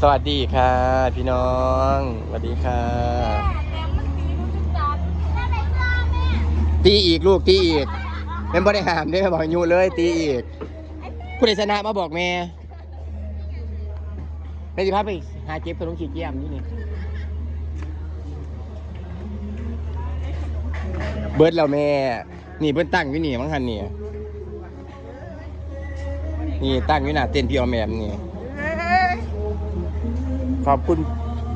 สวัสดีค่ะ พี่น้อง สวัสดีค่ะ ตีอีกลูกตีอีกแม่นบ่ได้หามเด้อบอกอยู่เลย ตีอีกผู้ใดชนะมาบอกแม่แม่สิพาไปหาเก็บขนมขี้เกียจนี่นี่เบิร์ดแล้วแม่ นี่เบิ้นตั้งอยู่นี่มั้งคันนี่นี่ตั้งอยู่หน้าเต้นพี่ออมแอมนี่ ขอบคุณ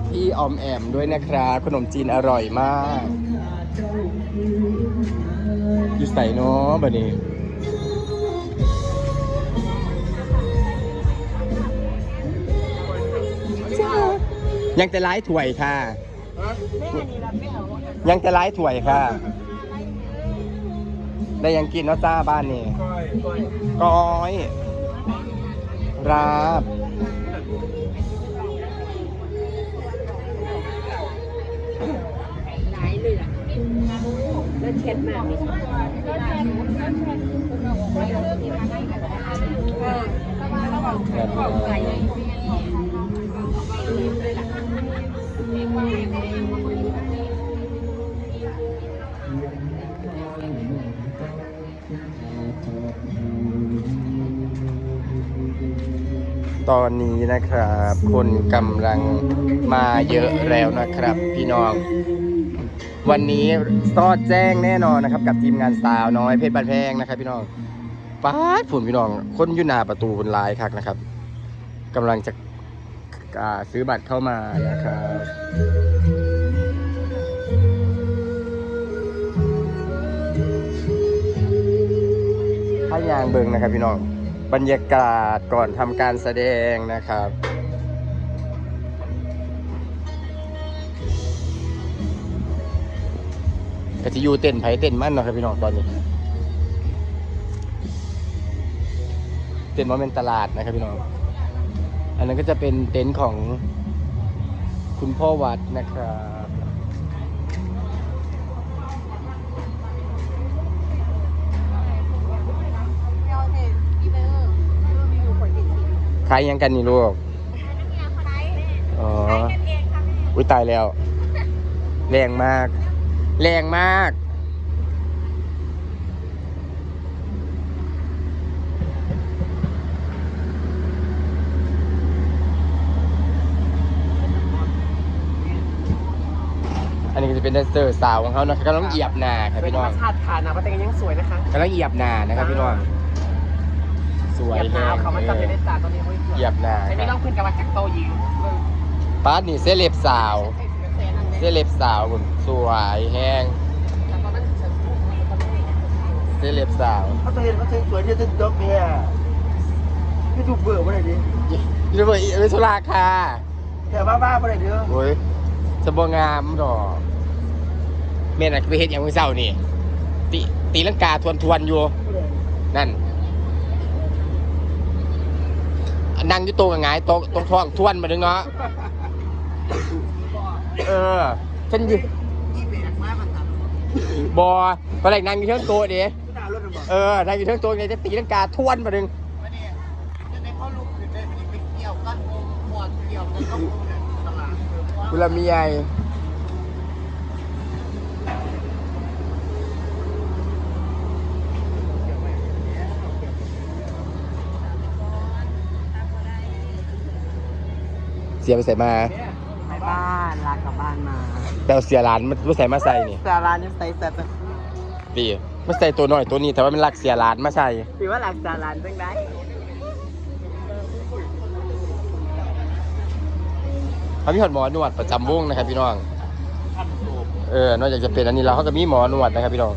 พี่ออมแอมด้วยนะครับขนมจีนอร่อยมาก อยู่ใส่เนาะบัดนี้ยังจะไล่ถ้วยค่ะ ยังจะไล่ถ้วยค่ะ ได้ยังกินเนาะจ้าบ้านนี่ก้อย ราบ แล้วเช็ดมากตอนนี้นะครับ คนกำลังมาเยอะแล้วนะครับ พี่น้อง วันนี้ซอดแจ้งแน่นอนนะครับ กับทีมงานสาวน้อยเพชรบันแพงนะครับ พี่น้องป้าดฝุ่นพี่น้อง คนอยู่หน้าประตูบนลายคักนะครับกำลังจะอ่าซื้อบัตรเข้ามานะครับถ้ายางเบิงนะครับพี่น้อง บรรยากาศก่อนทำการแสดงนะครับ ก็จะอยู่เต้นไผเต้นมันเนาะครับพี่น้องตอนนี้ เต้นว่าเป็นตลาดนะครับพี่น้อง อันนั้นก็จะเป็นเต็นท์ของคุณพ่อวัดนะครับขายยังกันนี่ลูกอ๋อ อุ้ยตายแล้ว แรงมาก แรงมาก อันนี้ก็จะเป็นแดนเซอร์สาวของเขานะครับกำลังเหยียบหนาครับเป็นพี่ธรน้รอมงชาติค่ะนะว่าแต่ยังสวยนะคะกำลังเหยียบหนานะครับพี่น้องสวยเหยียบแฮน้ำเขามันจะไม่ได้จ่าตอนนี้เหยียบหนาไอ้คนี่รับต้องขึ้นกับว่าจากโตยิงป้าดนี่เซเลบสาว เซเลบสาวคุณสวยแห้งเซเลบสาวเขาจะเห็นเขาเห็นสวยเนี่ยจะดอกเนี่ยยูทูบเบอร์มาไหนดิยูเบอร์เอสุราค่ะแต่ว่าบ้ามาไหนเด้อโอ้ยสบงามดอกเมนอะไปเห็นอย่างมือเศร้านี่ตีตีลังกาทวนทวนๆอยู่นั่นนั่งอยู่โต๊ะกับหงายโต๊ะตรงท้องทวนมาดึงเนาะ เออ ฉันยืบอตอนแรกนั่งอยู่เทิงโต๊ะเด้หน้ารถมันบอเออนั่งอยู่เทิงโต๊ะไงจะตีลังกาทวนมาดึงในพ่อลูกคือได้ไปเกี่ยวกันหมดเกี่ยวกันก็ตลาดเวลามีไอเสียไปใส่มา บ้านลากกลับบ้านมา แต่เอาเสียร้านมันไม่ใส่มาใส่นี่สารานี่ใส่แต่ดีไม่ใส่ตัวน้อยตัวนี้แต่ว่ามันรักเสียร้านมาใส่ ถือว่าหลักสาราจังได้เขามีหอดหมอนวดประจำวงนะครับพี่น้อง เออนอกจากจะเป็นอันนี้แล้วเขาก็มีหมอนวดนะครับพี่น้อง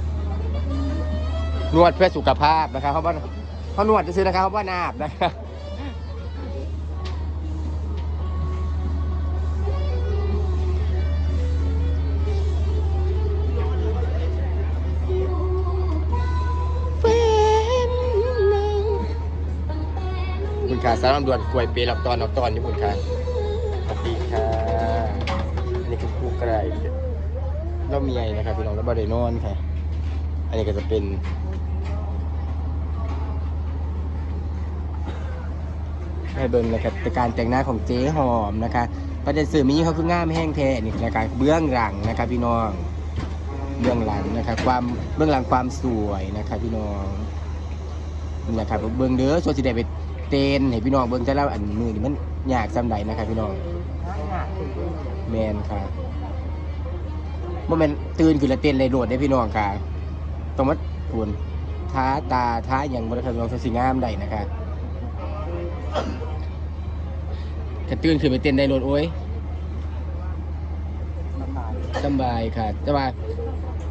นวดเพื่อสุขภาพนะครับเขาว่าเขานวดจะซื้อนะครับเขาว่านาบนะครับ คุณขาสารด่วนกล้วยเปรย์หลับตอนหลับตอนนี่คุณขาสวัสดีค่ะ อันนี้คือผู้ไกลเรามีไอนะครับพี่น้องแล้วบาริโนอนค่ะ อันนี้ก็จะเป็นให้เบิ่งนะครับแต่การแต่งหน้าของเจ๊หอมนะคะประเด็นสื่อมีเขาคืองามแห้งแท้นี่นะครับเบื้องหลังนะครับพี่น้องเบื้องหลังนะครับความเบื้องหลังความสวยนะครับพี่น้องนี่นะครับเบื้องเด้อส่วนสิได้ไป เต้นให้พี่น้องเบิ่งแต่ละอันมือนี่มันยากซำใดนะครับพี่น้องแมนครับบ่แม่นตื่นขึ้นแล้วเต้นเลยโดดได้พี่น้องค่ะต้องมาควรท้าตาท้าอย่างบ่ได้ครับพี่น้องสิงามได้นะคะถ้าตื่นขึ้นไปเต้นได้โลดโอ้ยสำบายค่ะแต่ว่า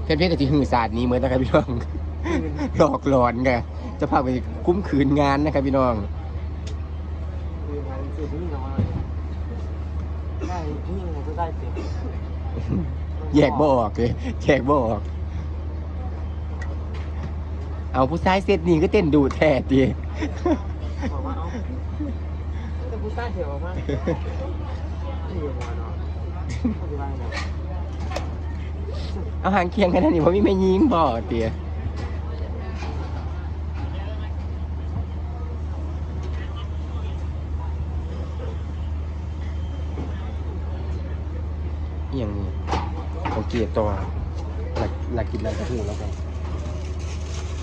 เพื่อนๆก็สิหือศาสตร์นี้เหมือนนะครับพี่น้องหลอกหลอนค่ะจะพาไปคุ้มคืนงานนะครับพี่น้อง คือมันสุดนี่น้อยได้ที่ยังไงก็ได้เต็มแยกบ่ออกเลยแยกบ่ออก เอาผู้ชายเซตนี้ก็เต้นดูแท้ดีบอกว่าเอาแต่ผู้ชายเถียวมากนี่หัวเนาะปฏิบัติเนาะเอาหางเคียงกันนั่นนี่เพราะมีไม่ยิงบ่เตียอหย่างนี้ของ เกียร์ตัวหลักหลักกินอะไรก็ถือแล้วกัน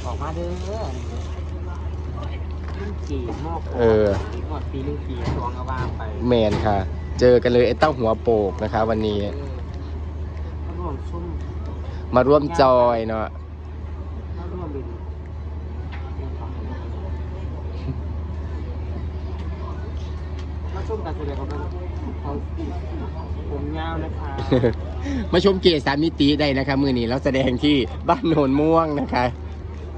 ออกมาเด้อลิ้นจี่หม้อเออ หมดปีลิ้นจี่สวงเอาวางไปแมนค่ะ เจอกันเลยไอ้เต้าหัวโปกนะคะ วันนี้ เออมาร่วมชุ่มมาร่วมจอยเนาะ มาร่วมเป็นมาชุ่มกันแสดงว่ามันเขาผมยาวนะคะ มาชมเกียร์สามมิติได้นะคะมือนี้แล้วแสดงที่บ้านโนนม่วงนะคะ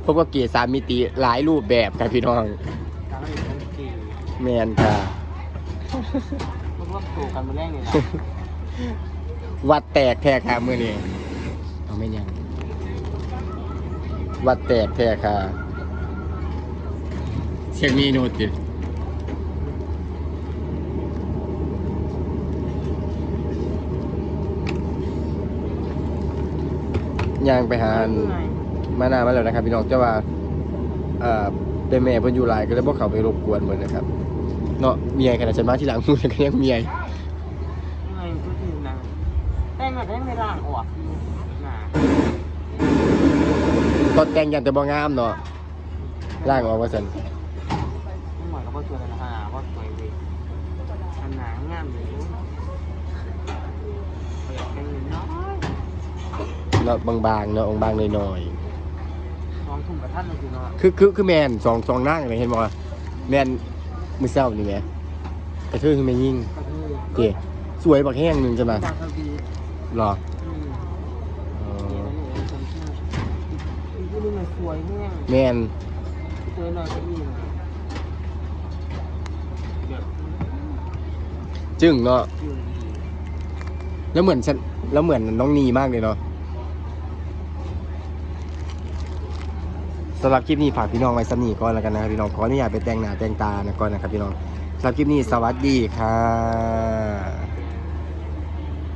พบกับเกียร์สามมิติหลายรูปแบบค่ะพี่น้องการเล่นลิ้นจี่แมนค่ะมาร่วมโตกันมาแรกเลยนะวัดแตกแท้ค่ะมือนี้เอาไม่ยังวัดแตกแท้ค่ะเช็คมีโน้ตดิ ย่างไปหาอันมานานมาแล้วนะครับ พี่น้องเจ้าว่าเอ่อเป็นแม่เพิ่นอยู่หลายก็เลยบ่เข้าไปรบกวนเหมือนนะครับ เนาะเมียขนาดฉันมาที่หลังมือก็ยังเมียยังไงก็คือนะแต่งแบบได้ไม่ร่างออกนะตอนแต่งยันแต่บ่งามเนาะล่างออกว่าซั่นไม่เหมือนกับว่าตัวนะฮะว่าสวยเลยอันหนางามเลยเปิดเป็นน้อย เนาะบางๆเนาะบางๆหน่อยสองทุ่มกับท่านเลยคือเนาะๆคือคือคือแม่นสองสองนางเลยเห็นบ่แม่นมื้อเช้านี่แหมกระเทือคือแม่ยิ่งก็คือเจ้สวยบักแห้งหนึงใช่ไหมดาวทวีหรออืมอ๋อนี่นั่นเองคนที่ที่นี่มันสวยแห้งแม่นสวยหน่อยก็อีกแบบจึ้งเนาะอยู่ดีแล้วเหมือนฉันแล้วเหมือนน้องนีมากเลยเนาะ สำหรับคลิปนี้ฝากพี่น้องไว้สำนีก่อนแล้วกันนะครับพี่น้องขออนุญาตไปแต่งหน้าแต่งตานะก่อนนะครับพี่น้องสำหรับคลิปนี้สวัสดีค่ะ